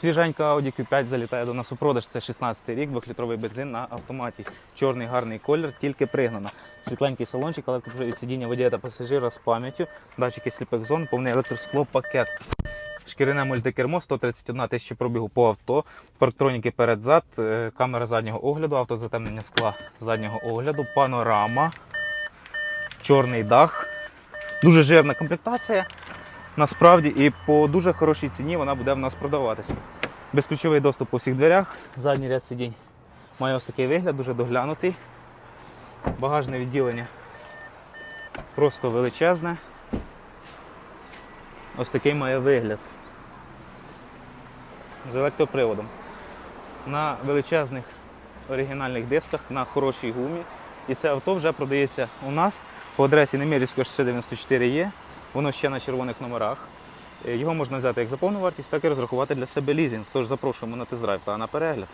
Свіженька Audi Q5 залітає до нас у продаж. Це 16 рік, 2-літровий бензин на автоматі. Чорний гарний колір, тільки пригнано. Світленький салончик, електропривід сидіння водія та пасажира з пам'яттю, датчики сліпих зон, повний електроскло, пакет. Шкіряне мультикермо, 131 тисяча пробігу по авто, парктроніки перед-зад, е, камера заднього огляду, автозатемнення скла заднього огляду, панорама, чорний дах. Дуже жирна комплектація. Насправді і по дуже хорошій ціні вона буде в нас продаватися. Безключовий доступ по всіх дверях, задній ряд сидінь має ось такий вигляд, дуже доглянутий. Багажне відділення просто величезне. Ось такий має вигляд. З електроприводом. На величезних оригінальних дисках, на хорошій гумі. І це авто вже продається у нас по адресі Немирівського 694 є. Воно ще на червоних номерах. Е, Його можна взяти як за повну вартість, так і розрахувати для себе лізінг. Тож запрошуємо на тест-драйв та на перегляд.